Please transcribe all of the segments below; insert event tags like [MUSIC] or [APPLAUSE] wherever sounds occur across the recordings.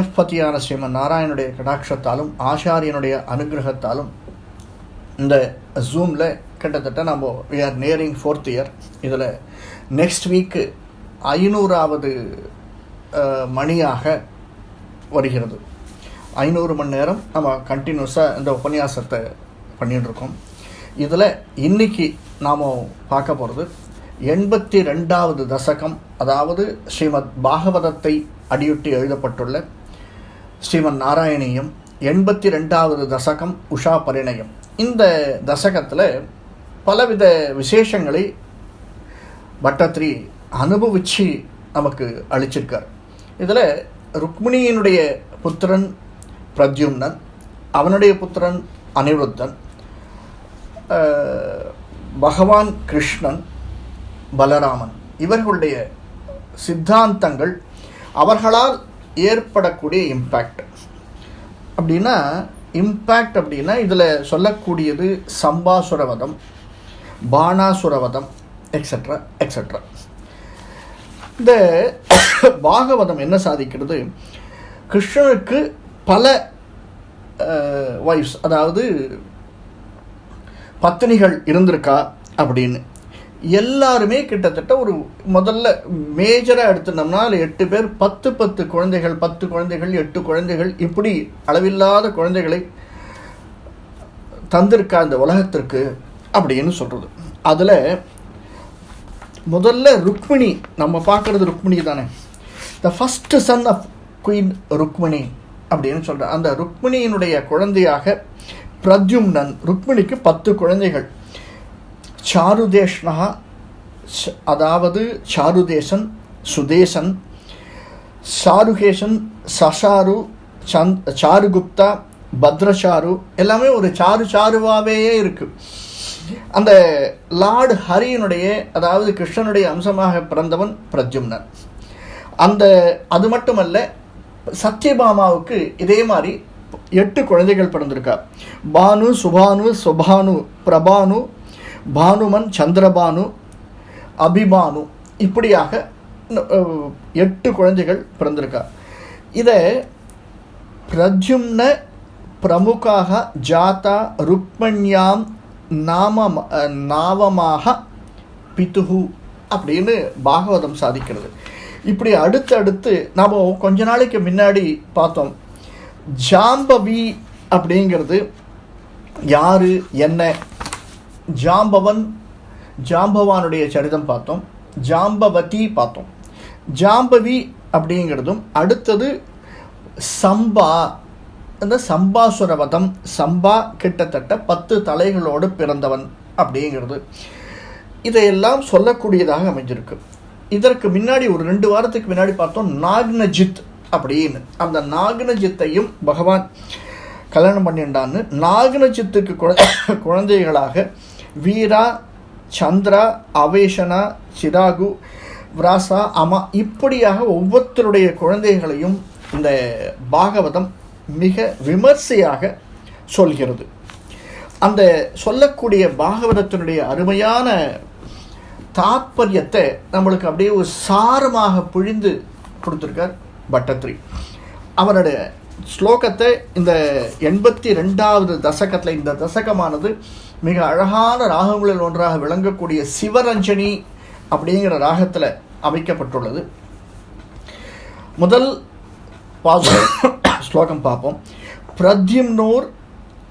ஜெகத்பதியான ஸ்ரீமன் நாராயணுடைய கடாட்சத்தாலும் ஆச்சாரியனுடைய அனுகிரகத்தாலும் இந்த ஜூமில் கிட்டத்தட்ட நம்ம we are nearing fourth year இதில் நெக்ஸ்ட் வீக்கு ஐநூறாவது மணியாக வருகிறது. ஐநூறு மணி நேரம் நம்ம கண்டினியூஸாக இந்த உபன்யாசத்தை பண்ணிகிட்ருக்கோம் இருக்கோம் இதில் இன்றைக்கி நாம் பார்க்க போகிறது எண்பத்தி ரெண்டாவது தசகம் அதாவது ஸ்ரீமத் பாகவதத்தை அடியொட்டி எழுதப்பட்டுள்ள ஸ்ரீமன் நாராயணியும் எண்பத்தி ரெண்டாவது தசகம் உஷா பரிணயம். இந்த தசகத்தில் பலவித விசேஷங்களை பட்டத்ரி அனுபவிச்சு நமக்கு அளிச்சிருக்கார். இதில் ருக்மிணியினுடைய புத்திரன் பிரத்யும்னன் அவனுடைய புத்திரன் அனிருத்தன் பகவான் கிருஷ்ணன் பலராமன். இவர்களுடைய சித்தாந்தங்கள் அவர்களால் ஏற்படக்கூடிய இம்பேக்ட் அப்படின்னா இம்பேக்ட் அப்படின்னா இதில் சொல்லக்கூடியது சம்பாசுரவதம் பானாசுரவதம் எக்ஸட்ரா எக்ஸட்ரா இந்த பாகவதம் என்ன சாதிக்கிறது? கிருஷ்ணனுக்கு பல வைஃப்ஸ் அதாவது பத்தினிகள் இருந்திருக்கா அப்படின்னு. எல்லாருமே கிட்டத்தட்ட ஒரு முதல்ல மேஜராக எடுத்துனோம்னா அதில் எட்டு பேர் பத்து பத்து குழந்தைகள் பத்து குழந்தைகள் எட்டு குழந்தைகள் இப்படி அளவில்லாத குழந்தைகளை தந்திருக்கா இந்த உலகத்திற்கு அப்படின்னு சொல்கிறது அதில் முதல்ல ருக்மிணி நம்ம பார்க்குறது ருக்மிணி தானே. The first son of queen Rukmini அப்படின்னு சொல்கிறேன் அந்த ருக்மிணியினுடைய குழந்தையாக பிரத்யும்னன் ருக்மிணிக்கு பத்து குழந்தைகள். சாருதேஷ்ணா ச- அதாவது சாருதேசன் சுதேசன் சாருகேசன் சசாரு சந்த் சாருகுப்தா பத்ரசாரு எல்லாமே ஒரு சாரு சாருவாவே இருக்குது அந்த லார்டு ஹரியினுடைய அதாவது கிருஷ்ணனுடைய அம்சமாக பிறந்தவன் பிரத்யும்னன் அந்த அது மட்டுமல்ல சத்யபாமாவுக்கு இதே மாதிரி எட்டு குழந்தைகள் பிறந்திருக்கார். பானு சுபானு சுபானு பிரபானு பானுமன் சந்திரபானு அபிபானு இப்படியாக எட்டு குழந்தைகள் பிறந்திருக்கா இதை பிரத்யும்ன பிரமுகாக ஜாதா ருக்மண்யாம் நாம நாவமாக பிதுகு அப்படின்னு பாகவதம் சாதிக்கிறது. இப்படி அடுத்து அடுத்து நாம் கொஞ்ச நாளைக்கு முன்னாடி பார்த்தோம். ஜாம்பவி அப்படிங்கிறது யார் என்ன ஜாம்பவன் ஜாம்பவானுடைய சரிதம் பார்த்தோம். ஜாம்பவதி பார்த்தோம். ஜாம்பவி அப்படிங்கிறதும் அடுத்தது சம்பா அந்த சம்பாசுரவதம் சம்பா கிட்டத்தட்ட பத்து தலைகளோடு பிறந்தவன் அப்படிங்கிறது. இதையெல்லாம் சொல்லக்கூடியதாக அமைஞ்சிருக்கு. இதற்கு முன்னாடி ஒரு ரெண்டு வாரத்துக்கு முன்னாடி பார்த்தோம் நாக்னஜித் அப்படின்னு. அந்த நாக்னஜித்தையும் பகவான் கல்யாணம் பண்ணிண்டான்னு நாகனஜித்துக்கு குழ- குழந்தைகளாக வீரா சந்திரா அவேஷனா சிராகு விராசா அமா இப்படியாக ஒவ்வொருத்தருடைய குழந்தைகளையும் இந்த பாகவதம் மிக விமர்சையாக சொல்கிறது. அந்த சொல்லக்கூடிய பாகவதத்தினுடைய அருமையான தாத்பரியத்தை நம்மளுக்கு அப்படியே ஒரு சாரமாக பிழிந்து கொடுத்துருக்கார் பட்டத்ரி. அவருடைய ஸ்லோகத்தை இந்த எண்பத்தி ரெண்டாவது தசகத்தில் இந்த தசகமானது மிக அழகான ராகங்களில் ஒன்றாக விளங்கக்கூடிய சிவரஞ்சனி அப்படிங்கிற ராகத்தில் அமைக்கப்பட்டுள்ளது. முதல் பாச ஸ்லோகம் பார்ப்போம். பிரத்யும்னோர்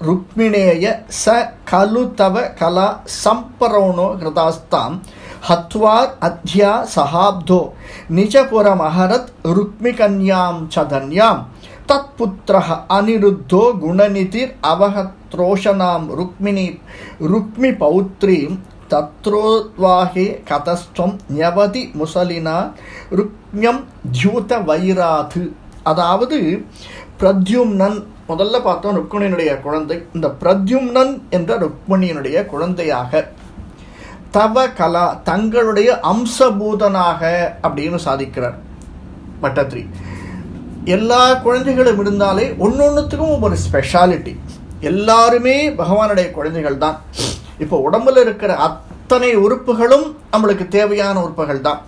ருக்மிணேய ச கலு தவ கலா சம்பரோணோ கிருதாஸ்தாம் ஹத்வார் அத்யா சஹாப்தோ நிஜபுரம் அஹரத் ருக்மிகன்யாம் சதன்யாம் தத்புத்திரக அனிருத்தோ குணநிதிர் அவகத்ரோஷனாம் ருக்மிணி ருக்மி பௌத்ரீம் தத்ரோத்வாகே கதஸ்தம் ஞவதி முசலினா ருக்ஞம் தியூத வைராது அதாவது பிரத்யும்னன் முதல்ல பார்த்தோம் ருக்மிணியினுடைய குழந்தை. இந்த பிரத்யும்னன் என்ற ருக்மிணியினுடைய குழந்தையாக. தவ கலா தங்களுடைய அம்சபூதனாக அப்படின்னு சாதிக்கிறார். பட்டத்ரி எல்லா குழந்தைகளும் இருந்தாலே ஒன்னொன்றுத்துக்கும் ஒரு ஸ்பெஷாலிட்டி எல்லாருமே பகவானுடைய குழந்தைகள் தான் இப்போ உடம்புல இருக்கிற அத்தனை உறுப்புகளும் நம்மளுக்கு தேவையான உறுப்புகள் தான்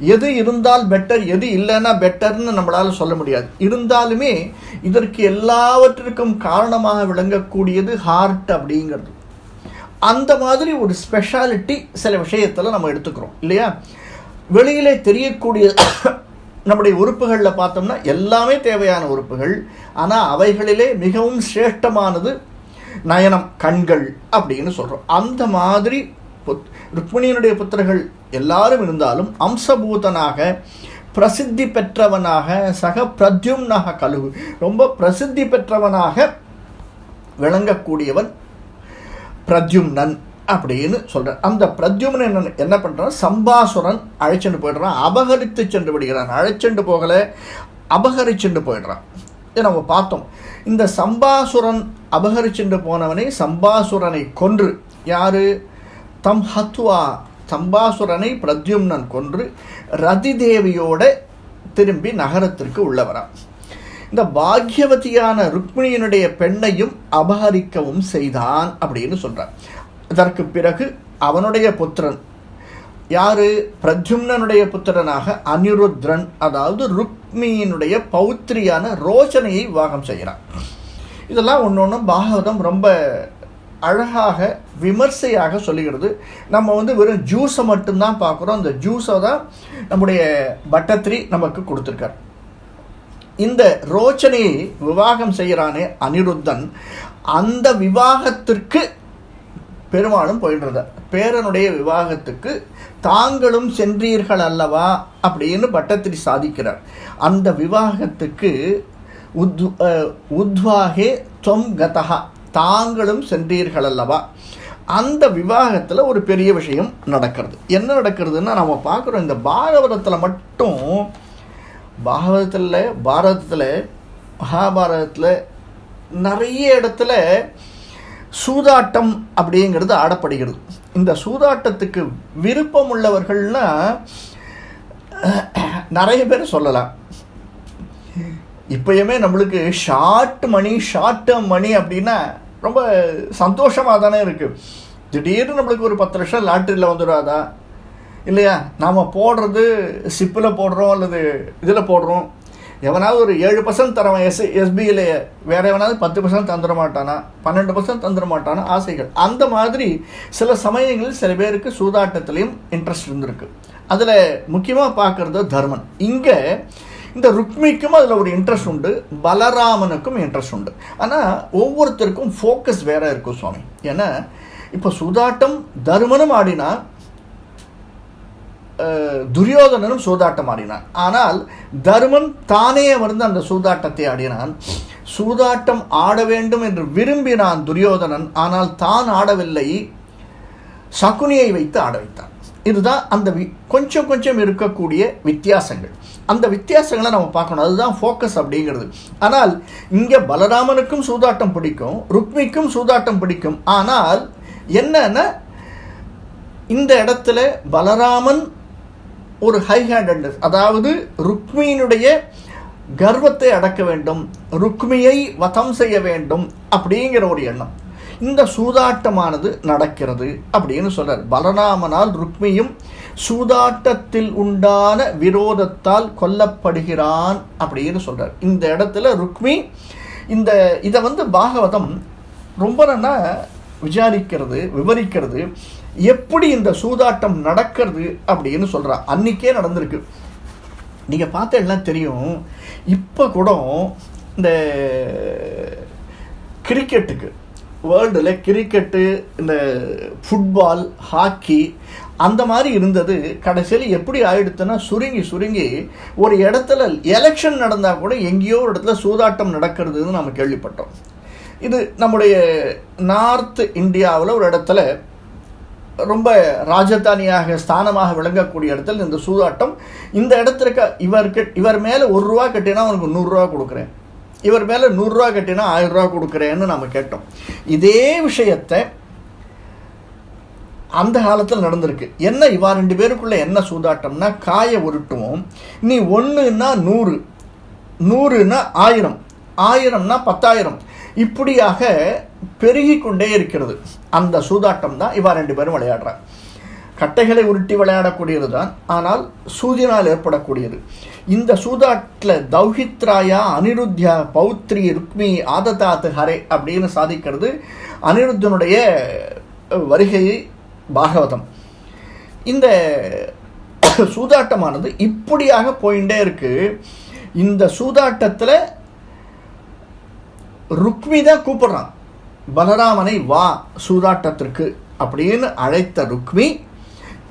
எது இருந்தால் பெட்டர் எது இல்லைன்னா பெட்டர்னு நம்மளால் சொல்ல முடியாது. இருந்தாலுமே இதற்கு எல்லாவற்றிற்கும் காரணமாக விளங்கக்கூடியது ஹார்ட் அப்படிங்கிறது. அந்த மாதிரி ஒரு ஸ்பெஷாலிட்டி சில விஷயத்தில் நம்ம எடுத்துக்கிறோம் இல்லையா? வெளியிலே தெரியக்கூடிய நம்முடைய உறுப்புகளில் பார்த்தோம்னா எல்லாமே தேவையான உறுப்புகள். ஆனால் அவைகளிலே மிகவும் சிரேஷ்டமானது நயனம் கண்கள் அப்படின்னு சொல்கிறோம் அந்த மாதிரி புத் ருக்மிணியனுடைய புத்திரர்கள் எல்லாரும் இருந்தாலும் அம்சபூதனாக பிரசித்தி பெற்றவனாக சக பிரத்யும்னாக கழுகு ரொம்ப பிரசித்தி பெற்றவனாக விளங்கக்கூடியவன் பிரத்யும்னன். அப்படின்னு சொல்கிறார் அந்த பிரத்யுமன் என்ன பண்ணுறான் சம்பாசுரன் அழைச்சென்று போயிடுறான். அபகரித்து சென்று விடுகிறான். அழைச்சென்று போகலை அபகரிச்சென்று போயிடுறான். இதை நம்ம பார்த்தோம். இந்த சம்பாசுரன் அபகரிச்சென்று போனவனை சம்பாசுரனை கொன்று யாரு? தம் ஹத்வா. சம்பாசுரனை பிரத்யும்னன் கொன்று ரதி தேவியோட திரும்பி நகரத்திற்கு உள்ளவரான் இந்த பாக்யவதியான ருக்மிணியினுடைய பெண்ணையும் அபகரிக்கவும் செய்தான் அப்படின்னு சொல்கிறான் இதற்கு பிறகு அவனுடைய புத்திரன். யாரு? பிரத்யும்னனுடைய புத்திரனாக அனிருத்ரன் அதாவது ருக்மியினுடைய பௌத்திரியான ரோச்சனையை விவாகம் செய்கிறான். இதெல்லாம் ஒன்று ஒன்றும் பாகவதம் ரொம்ப அழகாக விமர்சையாக சொல்லுகிறது. நம்ம வந்து வெறும் ஜூஸை மட்டும்தான் பார்க்குறோம். அந்த ஜூஸை தான் நம்முடைய பட்டத்திரி நமக்கு கொடுத்துருக்கார். இந்த ரோச்சனையை விவாகம் செய்கிறானே அனிருத்தன். அந்த விவாகத்திற்கு பெருமாளும் போயிடுறத பேரனுடைய விவாகத்துக்கு தாங்களும் சென்றீர்கள் அல்லவா? அப்படின்னு பட்டத்திரி சாதிக்கிறார். அந்த விவாகத்துக்கு உத் உத்வாகே தொம் கதகா தாங்களும் சென்றீர்கள் அல்லவா? அந்த விவாகத்தில் ஒரு பெரிய விஷயம் நடக்கிறது. என்ன நடக்கிறதுன்னா நம்ம பார்க்குறோம் இந்த பாகவதத்தில் மட்டும் பாகவதத்தில் பாரதத்தில் மகாபாரதத்தில் நிறைய இடத்துல சூதாட்டம் அப்படிங்கிறது ஆடப்படுகிறது. இந்த சூதாட்டத்துக்கு விருப்பம் உள்ளவர்கள்னா நிறைய பேர் சொல்லலாம். இப்பயுமே நம்மளுக்கு short money short term money அப்படின்னா ரொம்ப சந்தோஷமாக தானே இருக்குது திடீர்னு நம்மளுக்கு ஒரு பத்து லட்சம் லாட்ரியில் வந்துடாதா இல்லையா? நாம் போடுறது சிப்பில் போடுறோம் அல்லது இதில் போடுறோம். எவனாவது ஒரு ஏழு பர்சன்ட் தரவன் எஸ் எஸ்பியில் வேற எவனாவது பத்து பர்சன்ட் தந்துட மாட்டானா பன்னெண்டு பர்சன்ட் தந்துட மாட்டானா ஆசைகள். அந்த மாதிரி சில சமயங்களில் சில பேருக்கு சூதாட்டத்துலேயும் இன்ட்ரெஸ்ட் இருந்திருக்கு. அதில் முக்கியமாக பார்க்குறது தர்மன். இங்கே இந்த ருக்மிக்கும் அதில் ஒரு இன்ட்ரெஸ்ட் உண்டு பலராமனுக்கும் இன்ட்ரெஸ்ட் உண்டு. ஆனால் ஒவ்வொருத்தருக்கும் ஃபோக்கஸ் வேற இருக்கும் சுவாமி. ஏன்னா இப்போ சூதாட்டம் தர்மனும் ஆடினா துரியோதனனும் சூதாட்டம் ஆடினான். ஆனால் தர்மன் தானே வந்து அந்த சூதாட்டத்தை ஆடினான். சூதாட்டம் ஆட வேண்டும் என்று விரும்பினான் துரியோதனன். ஆனால் தான் ஆடவில்லை சகுனியை வைத்து ஆட வைத்தான். இதுதான் அந்த வி கொஞ்சம் கொஞ்சம் இருக்கக்கூடிய வித்தியாசங்கள். அந்த வித்தியாசங்களை நம்ம பார்க்கணும். அதுதான் ஃபோக்கஸ் அப்படிங்கிறது. ஆனால் இங்கே பலராமனுக்கும் சூதாட்டம் பிடிக்கும் ருக்மிக்கும் சூதாட்டம் பிடிக்கும். ஆனால் என்னென்ன இந்த இடத்துல பலராமன் ஒரு ஹை ஹேண்டட்னஸ் அதாவது ருக்மியினுடைய கர்வத்தை அடக்க வேண்டும் ருக்மியை வதம் செய்ய வேண்டும் அப்படிங்கிற ஒரு எண்ணம். இந்த சூதாட்டமானது நடக்கிறது அப்படின்னு சொல்றார். பலராமனால் ருக்மியும் சூதாட்டத்தில் உண்டான விரோதத்தால் கொல்லப்படுகிறான் அப்படின்னு சொல்றார். இந்த இடத்துல ருக்மி இந்த இதை வந்து பாகவதம் ரொம்ப நல்லா விசாரிக்கிறது விவரிக்கிறது. எப்படி இந்த சூதாட்டம் நடக்கிறது அப்படின்னு சொல்கிறா அன்றைக்கே நடந்திருக்கு. நீங்கள் பார்த்த எல்லாம் தெரியும். இப்போ கூட இந்த கிரிக்கெட்டுக்கு வேர்ல்டில் கிரிக்கெட்டு இந்த ஃபுட்பால் ஹாக்கி அந்த மாதிரி இருந்தது. கடைசியில் எப்படி ஆயிடுத்துன்னா சுருங்கி சுருங்கி ஒரு இடத்துல எலெக்ஷன் நடந்தால் கூட எங்கேயோ ஒரு இடத்துல சூதாட்டம் நடக்கிறதுன்னு நம்ம கேள்விப்பட்டோம். இது நம்முடைய நார்த் இந்தியாவில் ஒரு இடத்துல ரொம்ப ராஜதானியாக ஸ்தானமாக விளங்கக்கூடிய இடத்துல இந்த சூதாட்டம் இந்த இடத்துல இவருக்கு இவர் மேலே ஒரு ரூபா கட்டினா அவனுக்கு நூறுரூவா கொடுக்குறேன். இவர் மேலே நூறுரூவா கட்டினா ஆயிரம் கொடுக்குறேன்னு நம்ம கேட்டோம். இதே விஷயத்தை அந்த காலத்தில் நடந்திருக்கு. என்ன இவா ரெண்டு பேருக்குள்ள என்ன சூதாட்டம்னா காயை உருட்டுவோம். நீ ஒன்றுன்னா நூறு நூறுனா ஆயிரம். ஆயிரம்னா பத்தாயிரம். இப்படியாக பெருகி கொண்டே இருக்கிறது. அந்த சூதாட்டம் தான் இவா ரெண்டு பேரும் விளையாடுறாங்க கட்டைகளை உருட்டி விளையாடக்கூடியது தான் ஆனால் சூதினால் ஏற்படக்கூடியது. இந்த சூதாட்டில் தௌஹித்ராயா அனிருத்யா பௌத்ரி ருக்மி ஆததாத்து ஹரே அப்படின்னு சாதிக்கிறது அனிருத்தனுடைய வருகையை பாகவதம். இந்த சூதாட்டமானது இப்படியாக போயிட்டே இருக்குது இந்த சூதாட்டத்தில் ருக்மி தான் கூப்பிடுறான். பலராமனை வா சூதாட்டத்திற்கு அப்படின்னு அழைத்த ருக்மி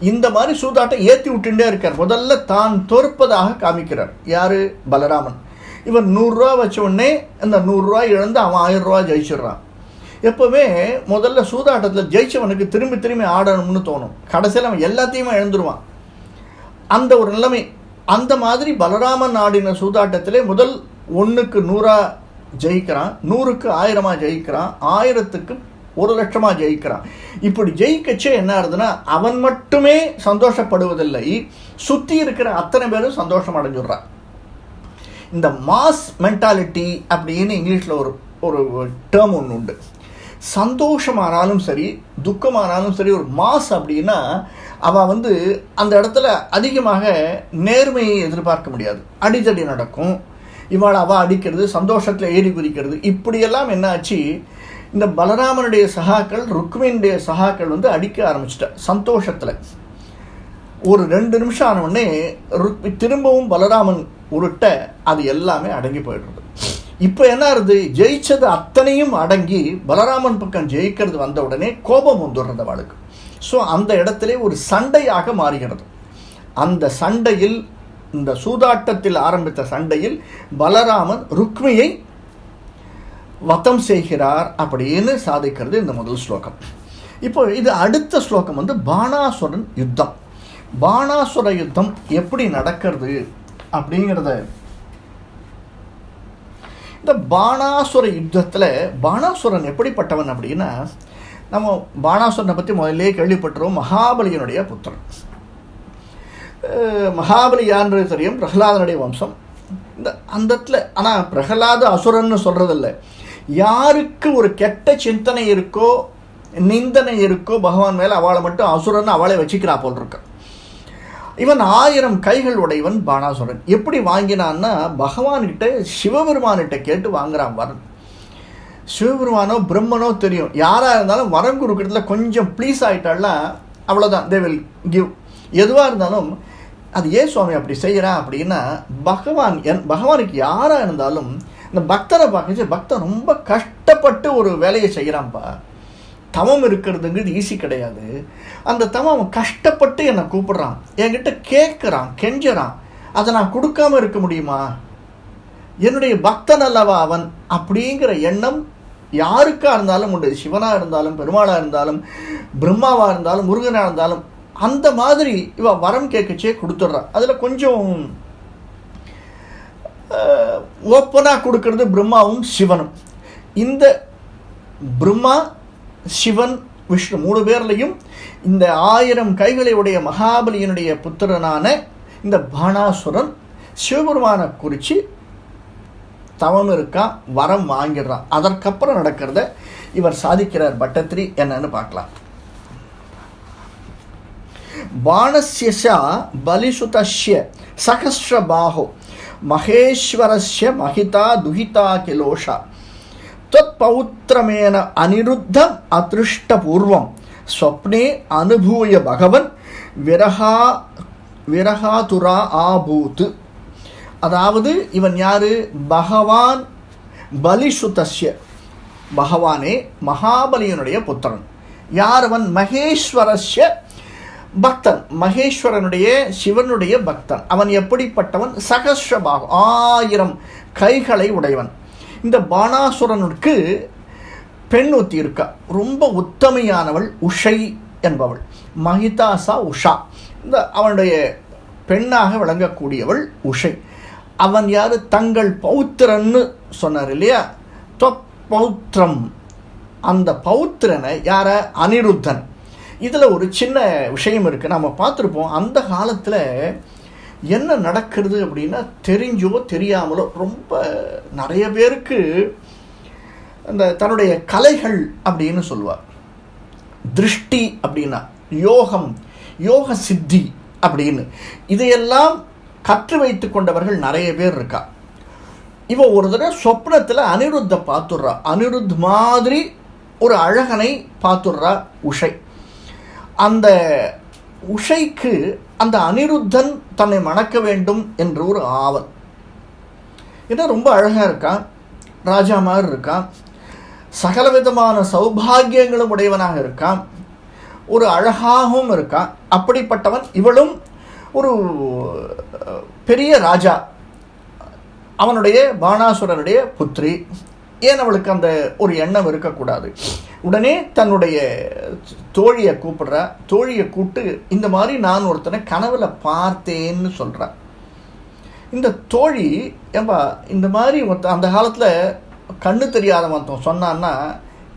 இந்த மாதிரி சூதாட்டம் ஏற்றி விட்டுட்டே இருக்கார். முதல்ல தான் தோற்பதாக காமிக்கிறார். யாரு? பலராமன். இவன் நூறுரூவா வச்ச உடனே அந்த நூறுரூவா இழந்து அவன் ஆயிரம் ரூபா ஜெயிச்சிடுறான். எப்போவுமே முதல்ல சூதாட்டத்தில் ஜெயிச்சவனுக்கு திரும்பி திரும்பி ஆடணும்னு தோணும். கடைசியில் அவன் எல்லாத்தையுமே இழந்துருவான். அந்த ஒரு நிலைமை. அந்த மாதிரி பலராமன் ஆடின சூதாட்டத்திலே முதல் ஒன்றுக்கு நூறா ஜெயிக்கிறான் நூறுக்கு ஆயிரமாக ஜெயிக்கிறான் ஆயிரத்துக்கு ஒரு லட்சமாக ஜெயிக்கிறான். இப்படி ஜெயிக்கச்சே என்ன ஆகுதுன்னா அவன் மட்டுமே சந்தோஷப்படுவதில்லை. சுற்றி இருக்கிற அத்தனை பேரும் சந்தோஷம் அடைஞ்சிடுறான். இந்த மாஸ் மென்டாலிட்டி அப்படின்னு இங்கிலீஷில் ஒரு ஒரு டேர்ம் ஒன்று உண்டு. சந்தோஷமானாலும் சரி துக்கமானாலும் சரி ஒரு மாஸ் அப்படின்னா அவள் வந்து அந்த இடத்துல அதிகமாக நேர்மையை எதிர்பார்க்க முடியாது. அடிதடி நடக்கும். இவாள் அவள் அடிக்கிறது சந்தோஷத்தில் ஏறி குதிக்கிறது. இப்படியெல்லாம் என்னாச்சு? இந்த பலராமனுடைய சகாக்கள் ருக்மினுடைய சகாக்கள் வந்து அடிக்க ஆரம்பிச்சிட்ட சந்தோஷத்தில். ஒரு ரெண்டு நிமிஷம் ஆனவுடனே ருக் திரும்பவும் பலராமன் உருட்ட அது எல்லாமே அடங்கி போயிடுறது. இப்போ என்ன ஆகுது ஜெயிச்சது அத்தனையும் அடங்கி பலராமன் பக்கம் ஜெயிக்கிறது வந்த உடனே கோபம் வந்துடுறது அவளுக்கு. ஸோ அந்த இடத்துல ஒரு சண்டையாக மாறுகிறது. அந்த சண்டையில் இந்த சூதாட்டத்தில் ஆரம்பித்த சண்டையில் பலராமன் ருக்மியை வத்தம் செய்கிறார் அப்படின்னு சாதிக்கிறது இந்த முதல் ஸ்லோகம். இப்போ இது அடுத்த ஸ்லோகம் வந்து பாணாசுரன் யுத்தம். பாணாசுர யுத்தம் எப்படி நடக்கிறது அப்படிங்கிறத இந்த பாணாசுர யுத்தத்தில் பாணாசுரன் எப்படிப்பட்டவன் அப்படின்னா நம்ம பாணாசுரனை பற்றி முதல்லே கேள்விப்பட்டுருவோம் மகாபலியனுடைய புத்திரன். மகாபலி யான்றது தெரியும் பிரகலாதனுடைய வம்சம். இந்த அந்த இடத்துல ஆனால் பிரகலாத அசுரன்னு சொல்கிறதில்ல யாருக்கு ஒரு கெட்ட சிந்தனை இருக்கோ நிந்தனை இருக்கோ பகவான் மேலே அவளை மட்டும் அசுரன் அவளை வச்சுக்கிறா போல் இருக்க இவன் ஆயிரம் கைகள் உடையவன் பாணாசுரன் எப்படி வாங்கினான்னா பகவான்கிட்ட சிவபெருமான்கிட்ட கேட்டு வாங்குறான் வரன் சிவபெருமானோ பிரம்மனோ தெரியும். யாராக இருந்தாலும் வரம் கொடுக்கறதுல கொஞ்சம் ப்ளீஸ் ஆகிட்டாள்னா அவ்வளோதான் தே வில் கிவ் எதுவாக இருந்தாலும் அது ஏன் சுவாமி அப்படி செய்கிறான் அப்படின்னா பகவான் என் பகவானுக்கு யாராக இருந்தாலும் இந்த பக்தரை பார்க்கச்சு பக்தன் ரொம்ப கஷ்டப்பட்டு ஒரு வேலையை செய்கிறான்ப்பா. தவம் இருக்கிறதுங்கிறது ஈஸி கிடையாது. அந்த தவம் அவன் கஷ்டப்பட்டு என்னை கூப்பிடுறான். என்கிட்ட கேட்குறான் கெஞ்சுறான். அதை நான் கொடுக்காம இருக்க முடியுமா? என்னுடைய பக்தன் அல்லவா அவன்? அப்படிங்கிற எண்ணம் யாருக்காக இருந்தாலும் உண்டு. சிவனாக இருந்தாலும் பெருமாளாக இருந்தாலும் பிரம்மாவாக இருந்தாலும் முருகனாக இருந்தாலும் அந்த மாதிரி இவ வரம் கேட்கச்சே கொடுத்துட்றான் அதில் கொஞ்சம் ஓப்பனாக கொடுக்கறது பிரம்மாவும் சிவனும். இந்த பிரம்மா சிவன் விஷ்ணு மூணு பேர்லையும் இந்த ஆயிரம் கைகளையுடைய மகாபலியினுடைய புத்திரனான இந்த பாணாசுரன் சிவபெருமானை குறித்து தவம் இருக்கா வரம் வாங்கிடுறான் அதற்கப்புறம் நடக்கிறத இவர் சாதிக்கிறார் பட்டத்திரி என்னன்னு பார்க்கலாம். బాణస్య బలిసుతస్య సహస్రబాహో మహేశ్వరస్య మహిత దుహిత కిలోష త్వత్పౌత్రమేన అనిరుద్ధం అదృష్టపూర్వం స్వప్నే అనుభూయ భగవన్ విరహా விரகாதுரா ஆபூத் அதாவது இவன் யாரு? பகவான் பலிசுதஸ்ய பகவானே மகாபலியனுடைய புத்திரன்। யார் அவன்? மகேஸ்வரஸ்ய பக்தன் மகேஸ்வரனுடைய சிவனுடைய பக்தன். அவன் எப்படிப்பட்டவன்? சகஸ்ரபாகு ஆயிரம் கைகளை உடையவன். இந்த பாணாசுரனுக்கு பெண் ஒத்தி இருக்கா ரொம்ப உத்தமையானவள் உஷை என்பவள். மகிதாசா உஷா. இந்த அவனுடைய பெண்ணாக விளங்கக்கூடியவள் உஷை. அவன் யார்? தங்கள் பௌத்திரன்னு சொன்னார் இல்லையா? பௌத்திரம். அந்த பௌத்திரனை யார? அனிருத்தன். இதில் ஒரு சின்ன விஷயம் இருக்குது நம்ம பார்த்துருப்போம் அந்த காலத்தில் என்ன நடக்கிறது அப்படின்னா தெரிஞ்சோ தெரியாமலோ ரொம்ப நிறைய பேருக்கு அந்த தன்னுடைய கலைகள் அப்படின்னு சொல்லுவார். திருஷ்டி அப்படின்னா யோகம் யோக சித்தி அப்படின்னு. இதையெல்லாம் கற்று வைத்து கொண்டவர்கள் நிறைய பேர் இருக்கா. இவன் ஒரு தடவை சொப்னத்தில் அனிருத்தை பார்த்துடுறா. அனிருத் மாதிரி ஒரு அழகனை பார்த்துடுறா உஷை. அந்த உஷைக்கு அந்த அனிருத்தன் தன்னை மணக்க வேண்டும் என்ற ஒரு ஆவல். ஏன்னா ரொம்ப அழகாக இருக்கான் ராஜா மாதிரி இருக்கான் சகலவிதமான சௌபாகியங்களும் உடையவனாக இருக்கான் ஒரு அழகாகவும் இருக்கான் அப்படிப்பட்டவன் இவளும் ஒரு பெரிய ராஜா. அவனுடைய பாணாசுரனுடைய புத்திரி. ஏன் அவளுக்கு அந்த ஒரு எண்ணம் இருக்கக்கூடாது? உடனே தன்னுடைய தோழியை கூப்பிடுறா. தோழியை கூப்பிட்டு இந்த மாதிரி நான் ஒருத்தனை கனவில் பார்த்தேன்னு சொல்றா. இந்த தோழி ஏம்பா இந்த மாதிரி ஒருத்த அந்த காலத்தில் கண்ணு தெரியாதவன் ஒருத்தன் சொன்னான்னா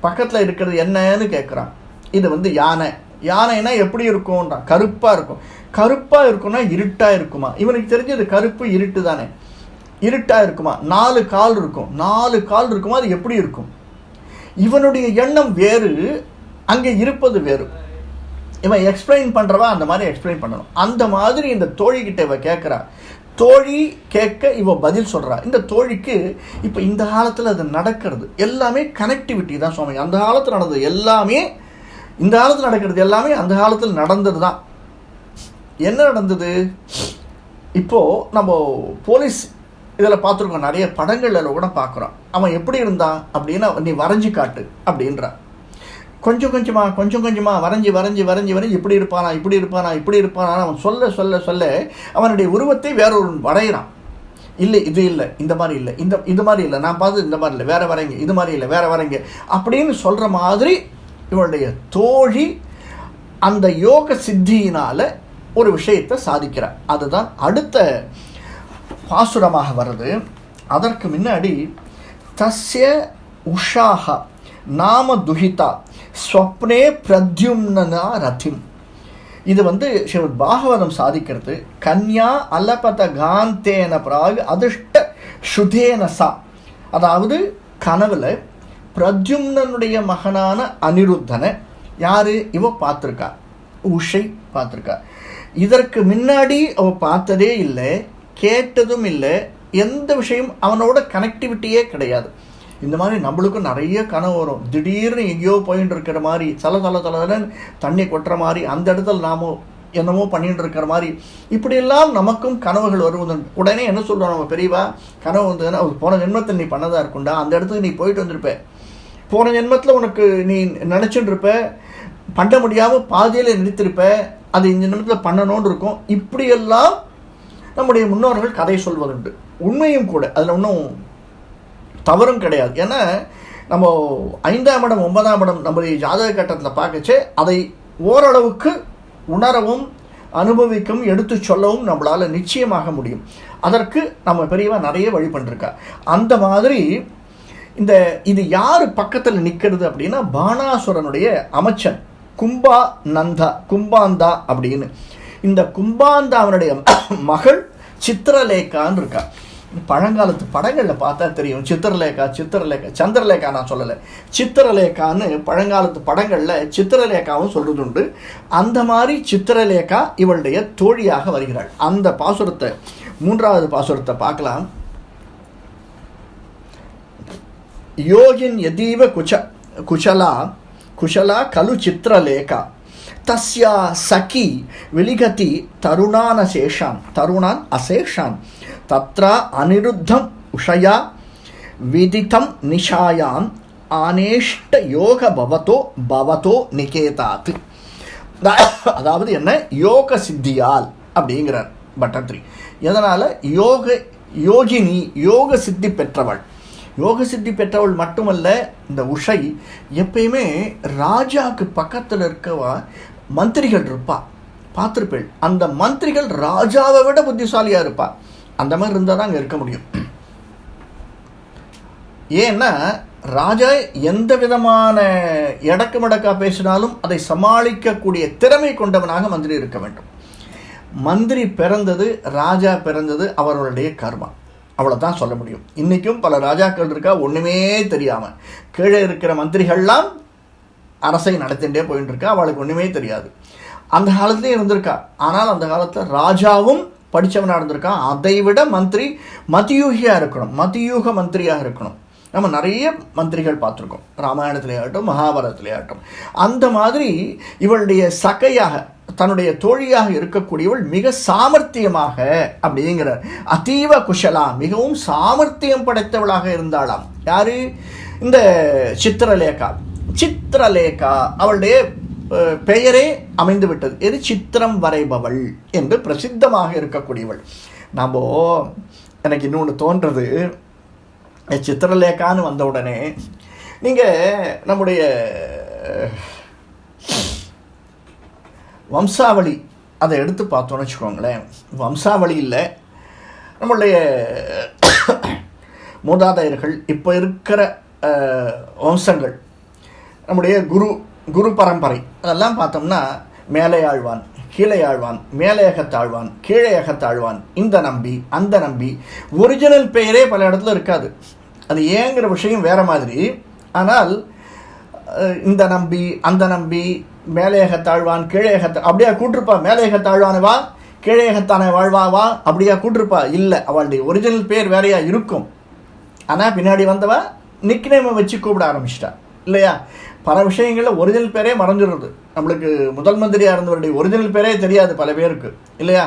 பக்கத்தில் இருக்கிறது என்னன்னு கேட்குறான் இது வந்து யானை. யானைனா எப்படி இருக்கும்ன்றான் கருப்பாக இருக்கும். கருப்பாக இருக்கும்னா இருட்டாக இருக்குமா? இவனுக்கு தெரிஞ்சது கருப்பு இருட்டு தானே இருட்டாக இருக்குமா? நாலு கால் இருக்கும். நாலு கால் இருக்குமா? அது எப்படி இருக்கும்? இவனுடைய எண்ணம் வேறு அங்கே இருப்பது வேறு. இவன் எக்ஸ்பிளைன் பண்ணுறவா அந்த மாதிரி எக்ஸ்பிளைன் பண்ணணும். அந்த மாதிரி இந்த தோழிக்கிட்ட இவன் கேட்குறா. தோழி கேட்க இவ பதில் சொல்கிறா இந்த தோழிக்கு இப்போ இந்த காலத்தில் அது நடக்கிறது. எல்லாமே கனெக்டிவிட்டி தான் சுவாமி. அந்த காலத்தில் நடந்தது எல்லாமே இந்த காலத்தில் நடக்கிறது எல்லாமே அந்த காலத்தில் நடந்தது தான் என்ன நடந்தது? இப்போது நம்ம போலீஸ் இதில் பார்த்துருக்கோம் நிறைய படங்கள்ல கூட பார்க்குறோம் அவன் எப்படி இருந்தான் அப்படின்னா நீ வரைஞ்சி காட்டு அப்படின்றான். கொஞ்சம் கொஞ்சமாக கொஞ்சம் கொஞ்சமாக வரைஞ்சி வரைஞ்சி வரைஞ்சி வரைஞ்சி இப்படி இருப்பானா இப்படி இருப்பானா இப்படி இருப்பானா அவன் சொல்ல சொல்ல சொல்ல அவனுடைய உருவத்தை வேறொரு வரைகிறான். இல்லை இது இல்லை இந்த மாதிரி இல்லை இந்த இது மாதிரி இல்லை நான் பார்த்து இந்த மாதிரி இல்லை வேறு வரைங்க இது மாதிரி இல்லை வேறு வரைங்க அப்படின்னு சொல்கிற மாதிரி இவனுடைய தோழி அந்த யோக சித்தியினால் ஒரு விஷயத்தை சாதிக்கிறார் அதுதான் அடுத்த பாசுரமாக வருது அதற்கு முன்னாடி தஸ்ய உஷாக நாம துஹிதா ஸ்வப்னே பிரத்யும்னா ரதிம். இது வந்து ஸ்ரீமத் பாகவதம் சாதிக்கிறது. கன்யா அலபத காந்தேன பிராக் அதிர்ஷ்ட சுதேனசா அதாவது கனவுல பிரத்யும்னனுடைய மகனான அனிருத்தனை யாரு? இவ பார்த்துருக்கா. உஷை பார்த்துருக்கா. இதற்கு முன்னாடி அவ பார்த்ததே இல்லை. கேட்டதும் இல்லை. எந்த விஷயம் அவனோட கனெக்டிவிட்டியே கிடையாது. இந்த மாதிரி நம்மளுக்கும் நிறைய கனவு வரும். திடீர்னு எங்கேயோ போயின்னு இருக்கிற மாதிரி சல தல தலன்னு தண்ணி கொட்டுற மாதிரி அந்த இடத்துல நாம என்னமோ பண்ணிட்டு இருக்கிற மாதிரி இப்படியெல்லாம் நமக்கும் கனவுகள் வருவதுண்டு உடனே என்ன சொல்கிறோம் நம்ம பெரியவா? கனவு வந்ததுன்னா போன ஜென்மத்தில் நீ பண்ணதாக இருக்குண்டா? அந்த இடத்துக்கு நீ போயிட்டு வந்திருப்ப. போன ஜென்மத்தில் உனக்கு நீ நினச்சிட்டு இருப்ப. பண்ண முடியாமல் பாதியில் நிறுத்திருப்ப. அது இந்த ஜென்மத்தில் பண்ணணும்னு இருக்கும். இப்படியெல்லாம் நம்முடைய முன்னோர்கள் கதை சொல்வதுண்டு. உண்மையும் கூட. அதில் ஒன்றும் தவறும் கிடையாது. ஏன்னா நம்ம ஐந்தாம் இடம் ஒன்பதாம் இடம் நம்முடைய ஜாதக கட்டத்தில் பார்க்கச்சே அதை ஓரளவுக்கு உணரவும் அனுபவிக்கவும் எடுத்து சொல்லவும் நம்மளால் நிச்சயமாக முடியும். அதற்கு நம்ம பெரியவா நிறைய வழி பண்ணிருக்கா அந்த மாதிரி இந்த இது யார் பக்கத்தில் நிற்கிறது அப்படின்னா பானாசுரனுடைய அமைச்சன் கும்பா நந்தா கும்பாந்தா அப்படின்னு. இந்த கும்பாந்தாவனுடைய [COUGHS] மகள் சித்திரலேகான்னு இருக்கா. பழங்காலத்து படங்களில் பார்த்தா தெரியும். சித்திரலேகா சித்திரலேகா சந்திரலேகா நான் சொல்லலை. சித்திரலேகான்னு பழங்காலத்து படங்களில் சித்திரலேகாவும் சொல்கிறது உண்டு அந்த மாதிரி சித்திரலேகா இவளுடைய தோழியாக வருகிறாள். அந்த பாசுரத்தை மூன்றாவது பாசுரத்தை பார்க்கலாம். யோகின் எதீவ குச்ச குஷலா குஷலா கலு சித்திரலேகா. தஸ்யா சகி விலிகதி தருணான் அசேஷான் தருணான் அசேஷான் தத்ரா அனிருத்தம் உஷயா விதித்தம் நிஷாயாம் ஆனேஷ்ட யோக பவதோ பவதோ நிகேதாத் அதாவது என்ன? யோக சித்தியால் அப்படிங்கிறார் பட்டத்ரி எதனால்? யோக யோகினி யோக சித்தி பெற்றவள். யோக சித்தி பெற்றவள் மட்டுமல்ல இந்த உஷை எப்பயுமே ராஜாவுக்கு பக்கத்தில் இருக்கவா மந்திரிகள் இருப்பா. பார்த்துருப்பேள். அந்த மந்திரிகள் ராஜாவை விட புத்திசாலியாக இருப்பா. அந்த மாதிரி இருந்தால் தான் அங்கே இருக்க முடியும். ஏன்னா ராஜா எந்த விதமான இடக்கு மடக்கா பேசினாலும் அதை சமாளிக்கக்கூடிய திறமை கொண்டவனாக மந்திரி இருக்க வேண்டும். மந்திரி பிறந்தது ராஜா பிறந்தது அவர்களுடைய கர்மா. அவ்வளோதான் சொல்ல முடியும். இன்றைக்கும் பல ராஜாக்கள் இருக்கா? ஒன்றுமே தெரியாமல் கீழே இருக்கிற மந்திரிகள்லாம் அரசை நடத்திகிட்டே போயின்னு இருக்கா அவளுக்கு ஒன்றுமே தெரியாது. அந்த காலத்துலேயே இருந்திருக்கா. ஆனால் அந்த காலத்தில் ராஜாவும் படித்தவனாக இருந்திருக்கான் அதை விட மந்திரி மதியூகியாக இருக்கணும். மதியூக மந்திரியாக இருக்கணும். நம்ம நிறைய மந்திரிகள் பார்த்துருக்கோம். ராமாயணத்திலேயாகட்டும் மகாபாரதத்திலேயாகட்டும் அந்த மாதிரி இவளுடைய சகையாக தன்னுடைய தோழியாக இருக்கக்கூடியவள் மிக சாமர்த்தியமாக அப்படிங்கிற அதீவ குஷலா மிகவும் சாமர்த்தியம் படைத்தவளாக இருந்தாளாம். யாரு? இந்த சித்திரலேகா. சித்திரலேகா. அவளுடைய பெயரே அமைந்து விட்டது எது சித்திரம் வரைபவள் என்று பிரசித்தமாக இருக்கக்கூடியவள். நம்ம எனக்கு இன்னொன்று தோன்றது. சித்திரலேகான்னு வந்த உடனே நீங்கள் நம்முடைய வம்சாவளி அதை எடுத்து பார்த்தோன்னு வச்சுக்கோங்களேன். வம்சாவளி இல்லை நம்மளுடைய மூதாதையர்கள் இப்போ இருக்கிற வம்சங்கள். நம்முடைய குரு குரு பரம்பரை. அதெல்லாம் பார்த்தோம்னா மேலையாழ்வான் கீழையாழ்வான் மேலையகத்தாழ்வான் கீழையகத்தாழ்வான் இந்த நம்பி அந்த நம்பி. ஒரிஜினல் பெயரே பல இடத்துல இருக்காது. அது ஏங்கிற விஷயம் வேற மாதிரி. ஆனால் இந்த நம்பி அந்த நம்பி மேலையகத்தாழ்வான் கீழையகத்த அப்படியா கூட்டிருப்பா? மேலேகத்தாழ்வானவா வா வாழ்வாவா வாழ்வா வா அப்படியா கூட்டிருப்பா? இல்லை. அவளுடைய ஒரிஜினல் பேர் வேறையா இருக்கும். ஆனால் பின்னாடி வந்தவா நிக்னேமை வச்சு கூப்பிட ஆரம்பிச்சிட்டா. இல்லையா? பல விஷயங்களில் ஒரிஜினல் பேரே மறைஞ்சிடுறது. நம்மளுக்கு முதல் மந்திரியாக இருந்தவருடைய ஒரிஜினல் பேரே தெரியாது பல பேருக்கு. இல்லையா?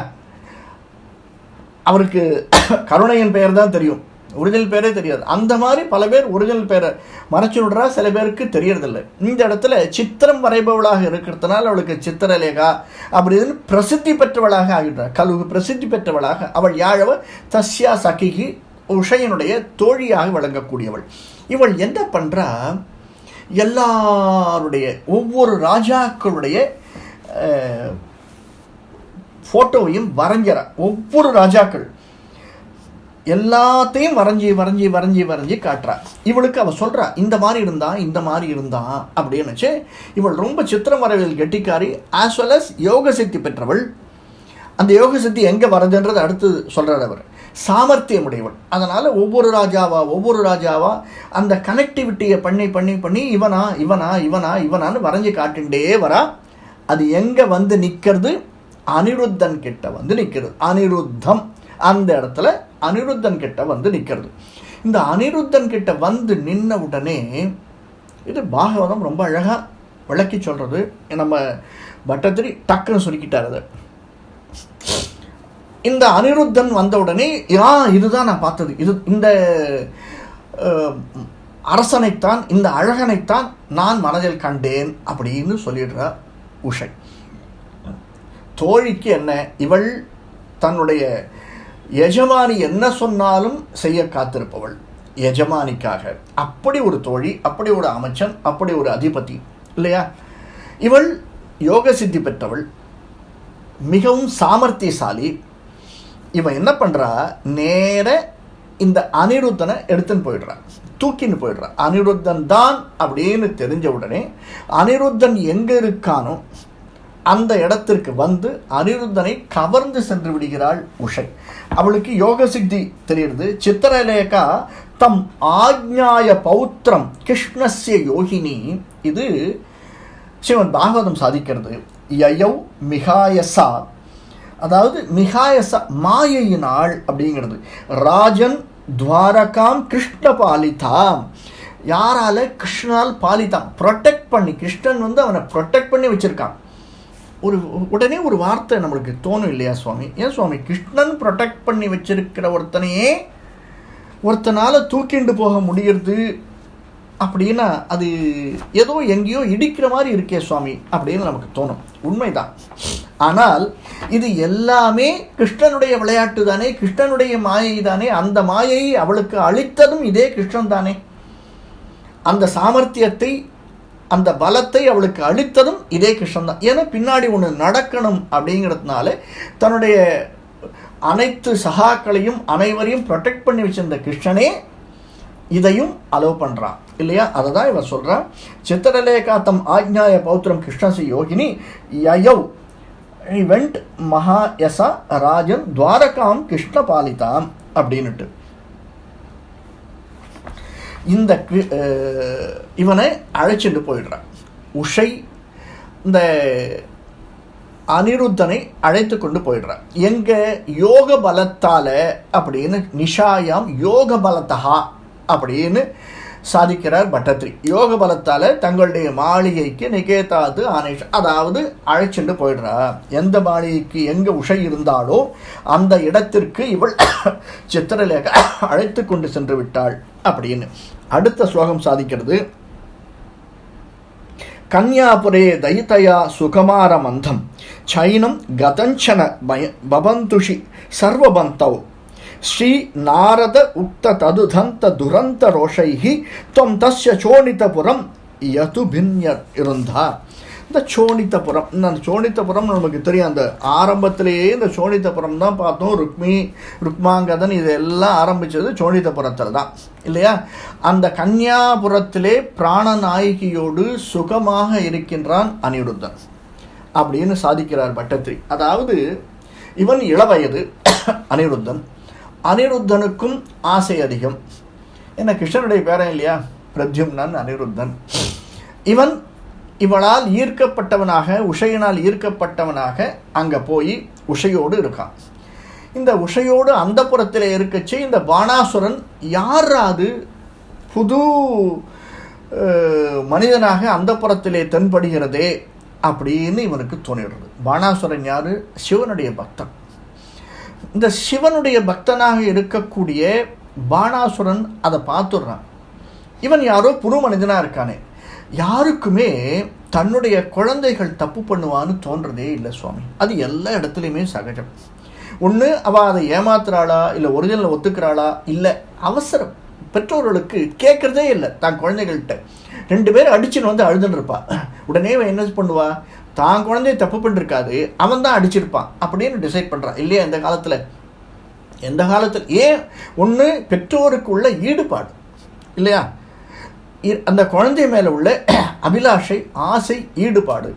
அவருக்கு [COUGHS] கருணையின் பெயர் தான் தெரியும். ஒரிஜினல் பேரே தெரியாது. அந்த மாதிரி பல பேர் ஒரிஜினல் பேரை மறைச்சு விடுறா சில பேருக்கு தெரியறதில்லை. இந்த இடத்துல சித்திரம் வரைபவளாக இருக்கிறதுனால அவளுக்கு சித்திரலேகா அப்படின்னு பிரசித்தி பெற்றவளாக ஆகிடுறார் கழுகு பிரசித்தி பெற்றவளாக அவள் யாழவ தஸ்யா சகிகி உஷையனுடைய தோழியாக விளங்கக்கூடியவள். இவள் என்ன பண்ணுறா எல்லாருடைய ஒவ்வொரு ராஜாக்களுடைய ஃபோட்டோவையும் வரைஞ்சிறா ஒவ்வொரு ராஜாக்கள். எல்லாத்தையும் வரைஞ்சி வரைஞ்சி வரைஞ்சி வரைஞ்சி காட்டுறா. இவளுக்கு அவள் சொல்கிறா இந்த மாதிரி இருந்தா இந்த மாதிரி இருந்தா அப்படின்னுச்சு இவள் ரொம்ப சித்திரம் வரவில் கெட்டிக்காரி ஆஸ் வெல் அஸ் யோக சக்தி பெற்றவள். அந்த யோக சக்தி எங்கே வரதுன்றது அடுத்து சொல்கிறார் அவர். சாமர்த்தியம் உடையவன் அதனால் ஒவ்வொரு ராஜாவா ஒவ்வொரு ராஜாவா அந்த கனெக்டிவிட்டியை பண்ணி பண்ணி பண்ணி இவனா இவனா இவனா இவனான்னு வரைஞ்சி காட்டுண்டே வரா. அது எங்கே வந்து நிற்கிறது அனிருத்தன் கிட்ட வந்து நிற்கிறது அனிருத்தம் அந்த இடத்துல அனிருத்தன் கிட்ட வந்து நிற்கிறது இந்த அனிருத்தன் கிட்ட வந்து நின்ன உடனே இது பாகவதம் ரொம்ப அழகாக விளக்கி சொல்கிறது நம்ம பட்டத்திரி டக்குன்னு சொல்லிக்கிட்டார் அதை. இந்த அனிருத்தன் வந்தவுடனே உடனே ஆ இதுதான் நான் பார்த்தது. இது இந்த அரசனைத்தான் இந்த அழகனைத்தான் நான் மனதில் கண்டேன் அப்படின்னு சொல்லிடுறார் உஷை. தோழிக்கு என்ன? இவள் தன்னுடைய எஜமானி என்ன சொன்னாலும் செய்ய காத்திருப்பவள். எஜமானிக்காக. அப்படி ஒரு தோழி அப்படி ஒரு அமைச்சன் அப்படி ஒரு அதிபதி இல்லையா? இவள் யோக சித்தி பெற்றவள். மிகவும் சாமர்த்தியசாலி. இவன் என்ன பண்ணுறா நேர இந்த அனிருத்தனை எடுத்துன்னு போயிடுறான். தூக்கின்னு போயிடுறான். அனிருத்தன் தான் அப்படின்னு தெரிஞ்ச உடனே அனிருத்தன் எங்கே இருக்கானோ அந்த இடத்திற்கு வந்து அனிருத்தனை கவர்ந்து சென்று விடுகிறாள் உஷை. அவளுக்கு யோக சித்தி தெரியுது. சித்திரலேகா தம் ஆக்ஞாய பௌத்திரம் கிருஷ்ணஸ்ய யோகினி. இது சிவன் பாகவதம் சாதிக்கிறது. யயௌ மிகாயசா அதாவது மிகாயச மாயையினாள் அப்படிங்கிறது. ராஜன் துவாரகாம் கிருஷ்ண பாலிதாம் யாரால? கிருஷ்ணால் பாலிதான் ப்ரொடெக்ட் பண்ணி கிருஷ்ணன் வந்து அவனை ப்ரொடெக்ட் பண்ணி வச்சிருக்கான். ஒரு உடனே ஒரு வார்த்தை நம்மளுக்கு தோணும் இல்லையா சுவாமி? ஏன் சுவாமி? கிருஷ்ணன் ப்ரொடெக்ட் பண்ணி வச்சிருக்கிற ஒருத்தனையே ஒருத்தனால் தூக்கிண்டு போக முடியறது அப்படின்னா அது ஏதோ எங்கேயோ இடிக்கிற மாதிரி இருக்கே சுவாமி அப்படின்னு நமக்கு தோணும். உண்மைதான். ஆனால் இது எல்லாமே கிருஷ்ணனுடைய விளையாட்டு தானே கிருஷ்ணனுடைய மாயை தானே அந்த மாயையை அவளுக்கு அளித்ததும் இதே கிருஷ்ணன் தானே அந்த சாமர்த்தியத்தை அந்த பலத்தை அவளுக்கு அளித்ததும் இதே கிருஷ்ணன் தான் ஏன்னா பின்னாடி ஒன்று நடக்கணும் அப்படிங்கிறதுனால தன்னுடைய அனைத்து சகாக்களையும் அனைவரையும் ப்ரொடெக்ட் பண்ணி வச்சிருந்த கிருஷ்ணனே இதையும் அலோவ் பண்ணுறான் இல்லையா? அதை தான் இவர் சொல்கிறான் சித்திரலேகா தம் ஆக்ஞாய பௌத்திரம் கிருஷ்ணசி யோகினி யயவ் வெண்ட் மகாயசா ராஜன் துவாரகாம் கிருஷ்ணபாலிதாம் அப்படின்னுட்டு. இந்த இவனை அழைச்சிட்டு போயிடுறான். உஷை இந்த அனிருத்தனை அழைத்து கொண்டு போயிடுறான். எங்க யோக பலத்தால் அப்படின்னு நிஷாயாம் யோக பலத்தகா அப்படின்னு சாதிக்கிறார் பட்டத்ரி. யோக பலத்தால் தங்களுடைய மாளிகைக்கு நிகேதாது ஆனேஷ் அதாவது அழைச்சிட்டு போயிடுறா. எந்த மாளிகைக்கு எங்கே உஷை இருந்தாலோ அந்த இடத்திற்கு இவள் [COUGHS] சித்திரலேக [COUGHS] அழைத்து கொண்டு சென்று விட்டாள் அப்படின்னு. அடுத்த ஸ்லோகம் சாதிக்கிறது. கன்யாபுரே தயிதயா சுகமார மந்தம் சைனம் கதஞ்சன பய பவந்துஷி சர்வபந்தௌ ஸ்ரீ நாரத உக்த ததுதந்த துரந்த ரோஷைஹி தொம் தஸ்ய சோனிதபுரம் யது பின்ய இந்த சோனிதபுரம் இந்த சோனிதபுரம் நமக்கு தெரியும். அந்த ஆரம்பத்திலேயே இந்த சோனிதபுரம் தான் பார்த்தோம். ருக்மி ருக்மாங்கதன் இதெல்லாம் ஆரம்பித்தது சோனிதபுரத்தில் தான். இல்லையா? அந்த கன்னியாபுரத்திலே பிராணநாயகியோடு சுகமாக இருக்கின்றான் அனிருத்தன். அப்படின்னு சாதிக்கிறார் பட்டத்திரி. அதாவது இவன் இளவயது அனிருத்தன். அனிருத்தனுக்கும் ஆசை அதிகம். என்ன கிருஷ்ணனுடைய பேரன் இல்லையா? பிரத்யும்னன் அனிருத்தன். இவன் இவளால் ஈர்க்கப்பட்டவனாக உஷையினால் ஈர்க்கப்பட்டவனாக அங்கே போய் உஷையோடு இருக்கான். இந்த உஷையோடு அந்த புறத்தில் இருக்கச்சு இந்த பாணாசுரன் யார் அது புது மனிதனாக அந்த புறத்திலே தென்படுகிறதே அப்படின்னு இவனுக்கு தோணிடுறது பாணாசுரன் யாரு? சிவனுடைய பக்தன். இந்த சிவனுடைய பக்தனாக இருக்கக்கூடிய பாணாசுரன் அதை பார்த்துடுறான். இவன் யாரோ புது மனிதனாக இருக்கானே. யாருக்குமே தன்னுடைய குழந்தைகள் தப்பு பண்ணுவான்னு தோன்றதே இல்லை சுவாமி. அது எல்லா இடத்துலையுமே சகஜம். ஒன்று அவள் அதை ஏமாத்துறாளா இல்லை ஒரிஜினல் ஒத்துக்கிறாளா இல்லை அவசரம். பெற்றோர்களுக்கு கேட்குறதே இல்லை. தான் குழந்தைகள்கிட்ட. ரெண்டு பேரும் அடிச்சுன்னு வந்து அழுதுன்னு இருப்பா. உடனே அவன் என்ன பண்ணுவா? தான் குழந்தைய தப்பு பண்ணிருக்காது அவன் தான் அடிச்சிருப்பான் அப்படின்னு டிசைட் பண்ணுறான் இல்லையா இந்த காலத்தில்? எந்த காலத்தில்? ஏன்? ஒன்று பெற்றோருக்கு உள்ள ஈடுபாடு. இல்லையா? அந்த குழந்தை மேலே உள்ள [CLEARS THROAT] அபிலாஷை ஆசை ஈடுபாடு.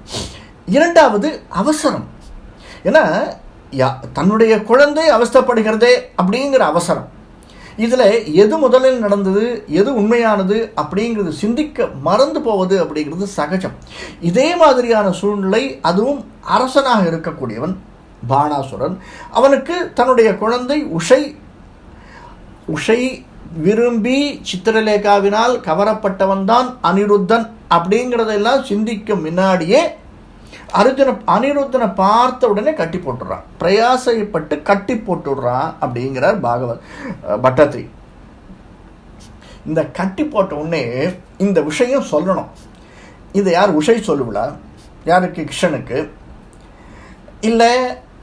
இரண்டாவது அவசரம். ஏன்னா யா தன்னுடைய குழந்தை அவஸ்தப்படுகிறதே அப்படிங்கிற அவசரம். இதில் எது முதலில் நடந்தது எது உண்மையானது அப்படிங்கிறது சிந்திக்க மறந்து போவது அப்படிங்கிறது சகஜம். இதே மாதிரியான சூழ்நிலை அதுவும் அரசனாக இருக்கக்கூடியவன் பாணாசுரன் அவனுக்கு தன்னுடைய குழந்தை உஷை உஷை விரும்பி சித்திரலேகாவினால் கவரப்பட்டவன்தான் அனிருத்தன் அப்படிங்கிறதெல்லாம் சிந்திக்கும் முன்னாடியே அர்ஜுன அனிருத்தனை பார்த்த உடனே கட்டி போட்டுடுறான். பிரயாசைப்பட்டு கட்டி போட்டுடுறான் அப்படிங்கிறார் பாகவத் பட்டத்ரி இந்த கட்டி போட்ட உடனே இந்த விஷயம் சொல்லணும். இதை யார் உஷை சொல்லுவிழா யாருக்கு? கிருஷ்ணனுக்கு. இல்லை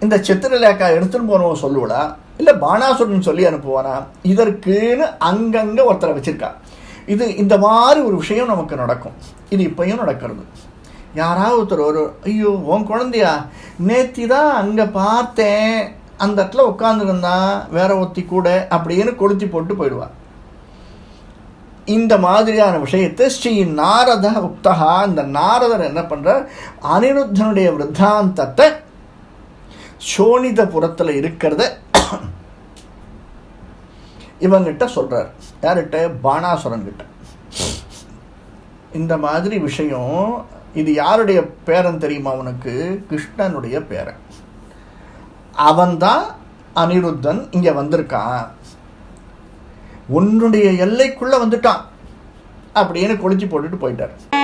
இந்த சித்திரலேக்கா எடுத்துன்னு போனவன் சொல்லுவடா இல்லை பானாசுரன் சொல்லி அனுப்புவானா? இதற்குன்னு அங்கங்கே ஒருத்தரை வச்சிருக்கா. இது இந்த மாதிரி ஒரு விஷயம் நமக்கு நடக்கும். இது இப்பயும் நடக்கிறது. யாராவது ஒருத்தர் ஒரு ஐயோ உன் குழந்தையா? நேத்தி தான் அங்கே பார்த்தேன். அந்த இடத்துல உட்காந்துருந்தான் வேற ஒத்தி கூட அப்படின்னு கொளுத்தி போட்டு போயிடுவா. இந்த மாதிரியான விஷயத்தை ஸ்ரீ நாரத உக்தகா இந்த நாரதர் என்ன பண்றார்? அனிருத்தனுடைய விருத்தாந்தத்தை சோனிதபுரத்தில் இருக்கிறத இவங்கிட்ட சொல்கிறார் யார்கிட்ட? பாணாசுரங்கிட்ட இந்த மாதிரி விஷயம் இது யாருடைய பேரன் தெரியுமா உனக்கு? கிருஷ்ணனுடைய பேரன். அவன்தான் அனிருத்தன் இங்க வந்திருக்கான். உன்னுடைய எல்லைக்குள்ள வந்துட்டான் அப்படின்னு கொளிச்சு போட்டுட்டு போயிட்டார்.